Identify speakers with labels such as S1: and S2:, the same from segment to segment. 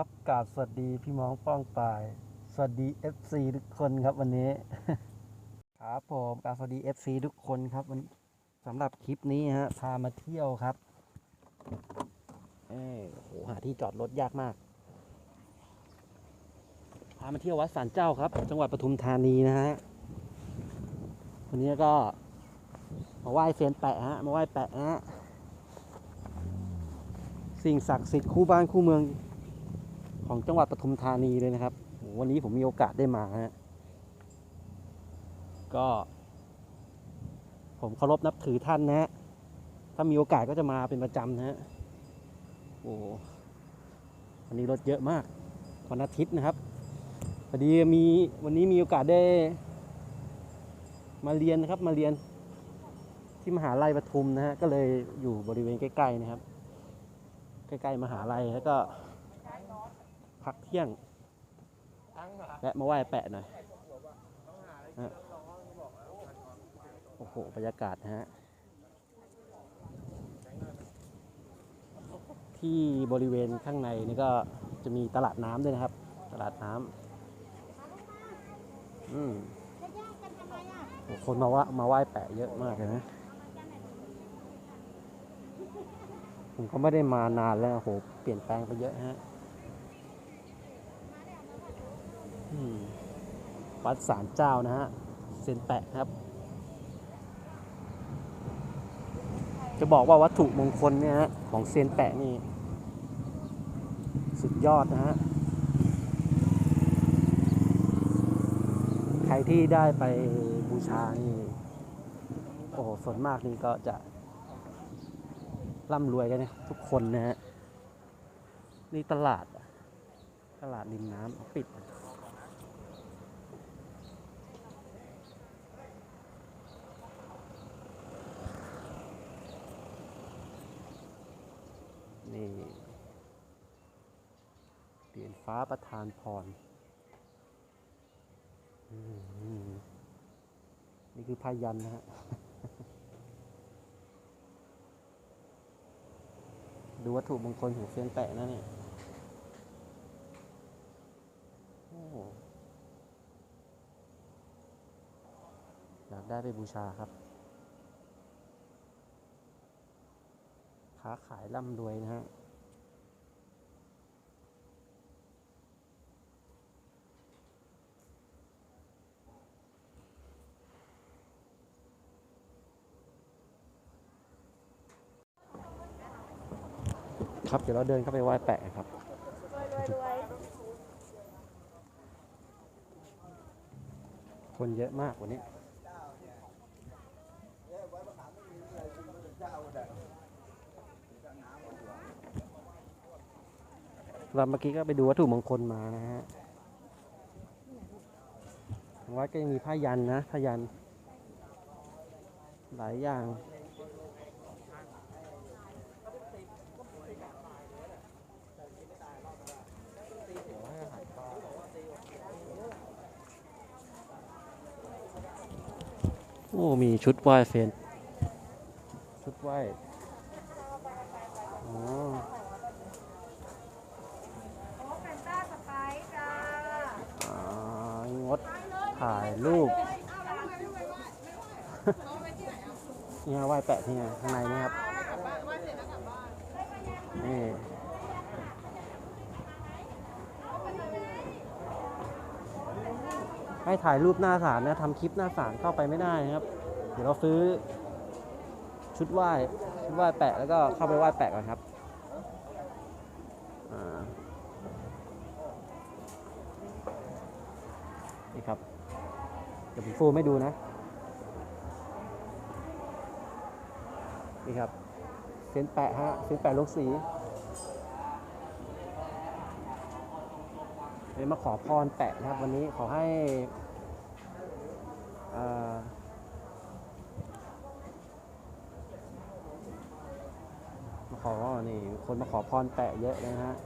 S1: ครับกราบสวัสดีพี่น้องป้องปาย สวัสดี FC ทุกคนครับวันนี้ครับผมกราบสวัสดี FC ทุกคนครับวันสำหรับคลิปนี้ฮะพามาเที่ยวครับเอ้ยโอ้โหหาที่จอดรถยากมาก พามาเที่ยววัดสันเจ้าครับ จังหวัดปทุมธานีนะฮะวันนี้ก็มาไหว้เซียนแปะฮะมาไหว้แปะฮะสิ่งศักดิ์สิทธิ์คู่บ้านคู่เมือง ของจังหวัดปทุมธานีเลยนะครับ วันนี้ผมมีโอกาสได้มาฮะก็ ผมเคารพนับถือท่านนะฮะถ้ามีโอกาสก็จะมาเป็นประจำนะฮะโอ้วันนี้รถเยอะมากวันอาทิตย์นะครับพอดีมีวันนี้มีโอกาสได้ มาเรียนนะครับมาเรียนที่มหาลัยปทุมนะฮะก็เลยอยู่บริเวณใกล้ๆนะครับ ใกล้ๆมหาลัยแล้วก็ พักเที่ยง และมาไหว้แปะหน่อยฮะโอ้โห บรรยากาศนะฮะ ที่บริเวณข้างในนี่ก็จะมีตลาดน้ำด้วยนะครับ ตลาดน้ำอืมโอ้คนมาว่ามาไหว้แปะเยอะมากเลยนะผมก็ไม่ได้มานานแล้วโอ้โหเปลี่ยนแปลงไปเยอะฮะ อืม วัดสารเจ้านะฮะเซนแปะครับ จะบอกว่าวัตถุมงคลเนี่ยฮะของเซนแปะนี่ สุดยอดนะฮะใครที่ได้ไปบูชานี่โอ้โหส่วนมากนี่ก็จะร่ำรวยกันนะทุกคนนะฮะนี่ตลาด ตลาดริมน้ำปิด นี่เหรียญฟ้าประทานพร นี่คือพายันนะฮะ ดูวัตถุมงคลของเซียนแปะนะเนี่ยโอ้อยากได้ไปบูชาครับ ค้าขายร่ำรวยนะฮะครับเดี๋ยวเราเดินเข้าไปไหว้แปะครับ คนเยอะมากวันนี้ เราเมื่อกี้ก็ไปดูวัตถุมงคลมานะฮะทางวัดก็ยังมีผ้ายันนะผ้ายัน หลายอย่างโอ้มีชุดไหว้เฟนชุดไหว้ อ๋อ
S2: โอ้แฟนต้าสไปซ์จ้า
S1: อ่างด ถ่ายรูปนี่ฮะไหว้แปะที่ไงข้างในนี่ครับนี่ให้ถ่ายรูปหน้าศาลนะทำคลิปหน้าศาลเข้าไปไม่ได้นะครับ เดี๋ยวเราซื้อชุดไหว้ชุดไหว้แปะแล้วก็เข้าไปไหว้แปะก่อนครับอ่า นี่ครับ เดี๋ยวผมฟูไม่ดูนะ นี่ครับ เส้นแปะฮะ เส้นแปะลูกสีเดี๋ยมาขอพรแปะนะครับ วันนี้ขอให้อ่ามาขอ นี่ คนมาขอพรแปะเยอะเลยนะฮะ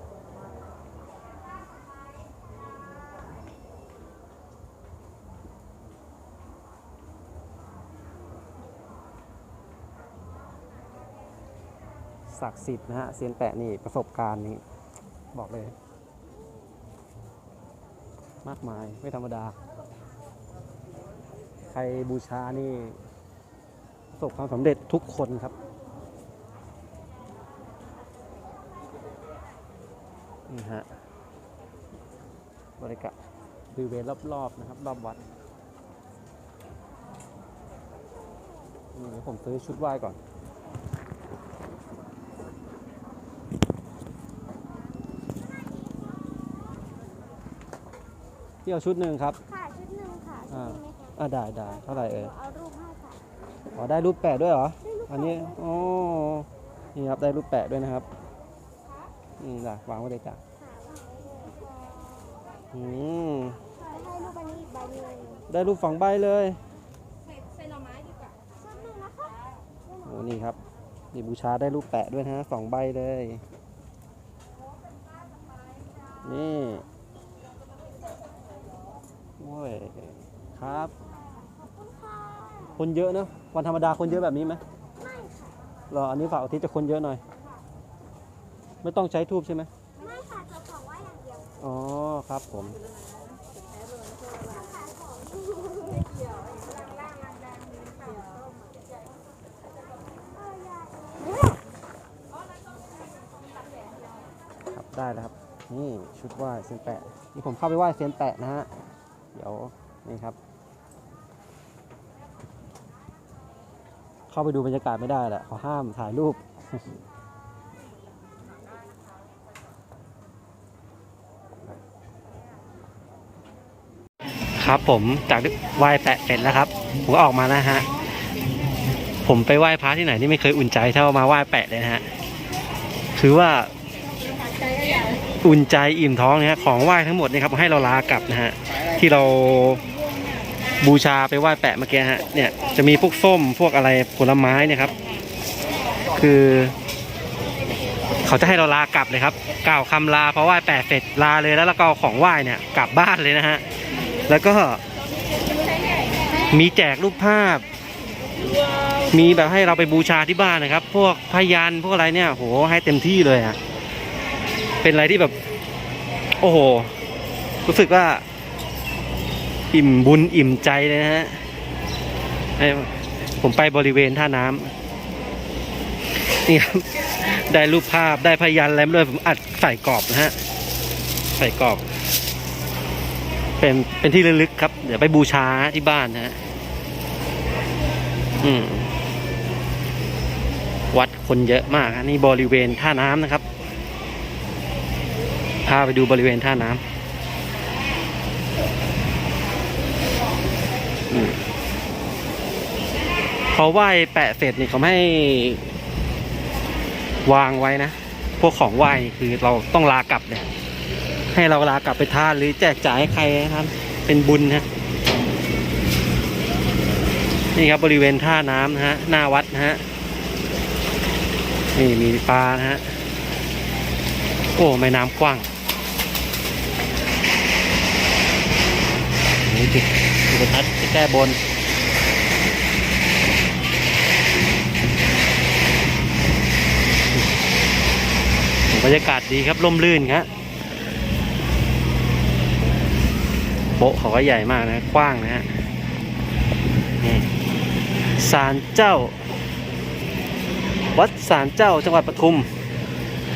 S1: ศักดิ์สิทธิ์นะฮะเซียนแปะนี่ประสบการณ์นี่บอกเลย มากมายไม่ธรรมดา ใครบูชานี่ประสบความสำเร็จทุกคนครับนี่ฮะบริการบริเวณรอบๆนะครับ รอบวัดนี่เดี๋ยวผมซื้อชุดไหว้ก่อน เที่ยวชุดหนึ่งครับ
S2: ค่ะชุดหนึ่งค่ะชุด
S1: อ่า
S2: หนึ่งไหมคะ
S1: อ่าได้ได้เท่าไหร่เอ่ย
S2: เอารูปให้ค่ะ
S1: อ๋อได้รูปแปะด้วยเหรอ
S2: ได้รูป
S1: อันนี้อ๋อนี่ครับได้รูปแปะด้วยนะครับอืมได้วางไว้เลยจ้ะ
S2: ค่ะวางไว้เลยค่ะ
S1: อืม
S2: ให้รูปอันนี้อีกใบหนึ่ง
S1: ได้รูปสองใบเลย
S2: ใส่ใส่หน่อไม้ดีกว่าชุดหนึ่งนะคะ
S1: โอ้นี่ครับนี่บูชาได้รูปแปะด้วยนะฮะสองใบเลย นี่ โอ้ยครับ
S2: ขอบคุณค่ะ
S1: คนเยอะเนอะวันธรรมดาคนเยอะแบบนี้ไหม
S2: ไม่ค่ะ
S1: เหรออันนี้ฝากอาทิตย์จะคนเยอะหน่อย ไม่ต้องใช้ทูบใช่ไหม
S2: ไม่ค่ะจะของว่าอย่างเดียว
S1: อ๋อครับผม
S2: ขายของไม่เกี่ยวล่างๆแดงๆมีขาวส้มเอออยากเลย
S1: ครับได้แล้วครับนี่ชุดไหว้เซียนแปะนี่ผมเข้าไปไหว้เซียนแปะนะฮะ เดี๋ยวนี่ครับ เข้าไปดูบรรยากาศไม่ได้แหละเขาห้ามถ่ายรูปครับผมจากไหว้แปะเสร็จแล้วครับผมก็ออกมาแล้วฮะ ผมไปไหว้พระที่ไหนที่ไม่เคยอุ่นใจเท่ามาไหว้แปะเลยนะฮะคือว่าอุ่นใจอิ่มท้องนะฮะของไหว้ทั้งหมดนี่ครับให้เราลากลับนะฮะ ที่เราบูชาไปไหว้แปะเมื่อกี้ฮะเนี่ยจะมีพวกส้มพวกอะไรผลไม้เนี่ยครับ คือ เขาจะให้เราลากลับเลยครับ กล่าวคำลาพอไหว้แปะเสร็จลาเลยแล้วเราก็เอาของไหว้เนี่ยกลับบ้านเลยนะฮะแล้วก็มีแจกรูปภาพ มีแบบให้เราไปบูชาที่บ้านนะครับ พวกพยันพวกอะไรเนี่ยโหให้เต็มที่เลยอะเป็นอะไรที่แบบ โอ้โหรู้สึกว่า อิ่มบุญอิ่มใจเลยนะฮะผมไปบริเวณท่าน้ำนี่ครับ ได้รูปภาพได้พยันอะไรมาด้วยผมอัดใส่กรอบนะฮะ ใส่กรอบ เป็นเป็นที่ระลึกครับ เดี๋ยวไปบูชาที่บ้านนะฮะอืมวัดคนเยอะมากนี่บริเวณท่าน้ำนะครับ พาไปดูบริเวณท่าน้ำ อืมพอไหว้แปะเสร็จนี่เขาให้ วางไว้นะ พวกของไหว้คือเราต้องลากลับเลยให้เราลากลับไปทานหรือแจกจ่ายให้ใครนะครับ เป็นบุญนะนี่ครับบริเวณท่าน้ำนะฮะ หน้าวัดนะฮะ นี่มีปลานะฮะ โอ้แม่น้ำกว้างนี่ดจุด ประทัดจะแก้บนบรรยากาศดีครับร่มรื่นครับโป๊ะเขาก็ใหญ่มากนะ กว้างนะฮะนี่ศาลเจ้า วัดศาลเจ้าจังหวัดปทุม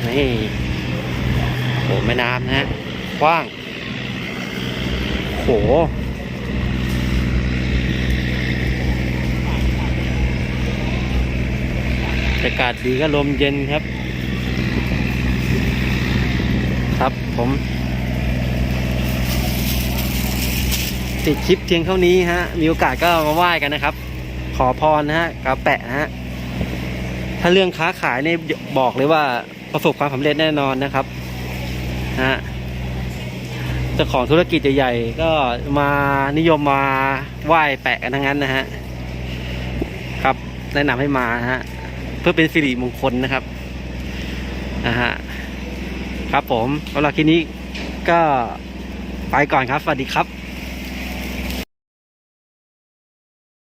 S1: นี่โหแม่น้ำนะฮะกว้างโห รยากาศดีก็ลมเย็นครับ ครับผมติดคลิปเพียงเท่านี้ฮะ มีโอกาสก็มาไหว้กันนะครับ ขอพรนะฮะกาแปะนะฮะ ถ้าเรื่องค้าขายเนี่ยบอกเลยว่าประสบความสำเร็จแน่นอนนะครับฮะเจ้าของธุรกิจใหญ่ๆก็มานิยมมาไหว้แปะกันทั้งนั้นนะฮะ ครับแนะนำให้มาฮะ เพื่อเป็นสิริมงคลนะครับนะฮะครับผมสำหรับคลิปนี้ก็ไปก่อนครับ สวัสดีครับ